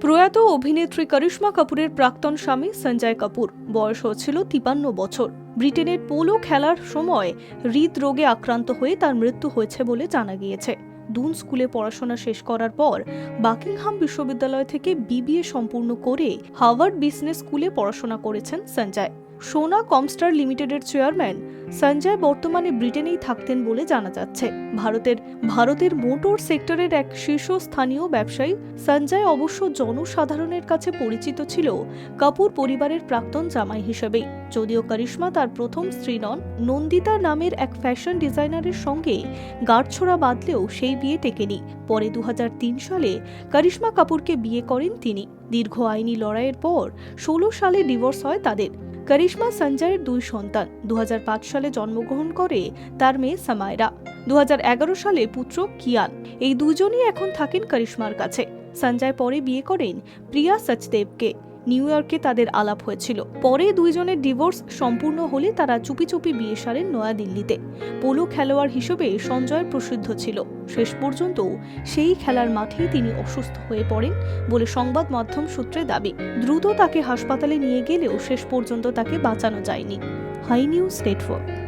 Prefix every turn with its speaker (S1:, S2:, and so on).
S1: প্রয়াত অভিনেত্রী করিশ্মা কাপুরের প্রাক্তন স্বামী সঞ্জয় কাপুর। বয়স হচ্ছিল তিপান্ন বছর। ব্রিটেনের পোলো খেলার সময় হৃদরোগে আক্রান্ত হয়ে তার মৃত্যু হয়েছে বলে জানা গিয়েছে। দুন স্কুলে পড়াশোনা শেষ করার পর বাকিংহাম বিশ্ববিদ্যালয় থেকে বিবিএ সম্পূর্ণ করে হার্ভার্ড বিজনেস স্কুলে পড়াশোনা করেছেন সঞ্জয়। সোনা কমস্টার লিমিটেডের চেয়ারম্যান সঞ্জয় বর্তমানে ব্রিটেনেই থাকতেন বলে জানা যাচ্ছে। ভারতের ভারতের মোটর সেক্টরের এক শীর্ষস্থানীয় ব্যবসায়ী সঞ্জয় অবশ্য জনসাধারণের কাছে পরিচিত ছিল কাপুর পরিবারের প্রাক্তন জামাই হিসেবেই যদিও করিশ্মা তার প্রথম স্ত্রী নন, নন্দিতা নামের এক ফ্যাশন ডিজাইনারের সঙ্গে গাঁটছড়া বাঁধলেও সেই বিয়ে টেকেনি। পরে দু হাজার তিন সালে করিশ্মা কাপুরকে বিয়ে করেন তিনি। দীর্ঘ আইনি লড়াইয়ের পর ষোলো সালে ডিভোর্স হয় তাদের। করিশ্মা সঞ্জয়ের দুই সন্তান। দু হাজার পাঁচ সালে জন্মগ্রহণ করে তার মেয়ে সামায়রা দু হাজার এগারো সালে পুত্র কিয়ান। এই দুজনই এখন থাকেন করিশ্মার কাছে। সঞ্জয় পরে বিয়ে করেন প্রিয়া সচদেবকে। নিউ ইয়র্কে তাদের আলাপ হয়েছিল। পরে দুইজনের ডিভোর্স সম্পূর্ণ হলে তারা চুপি চুপি বিয়ে সারেন নয়াদিল্লিতে। পোলো খেলোয়াড় হিসেবে সঞ্জয় প্রসিদ্ধ ছিল। শেষ পর্যন্ত সেই খেলার মাঠেই তিনি অসুস্থ হয়ে পড়েন বলে সংবাদ মাধ্যম সূত্রে দাবি। দ্রুত তাকে হাসপাতালে নিয়ে গেলেও শেষ পর্যন্ত তাকে বাঁচানো যায়নি। Hi news network.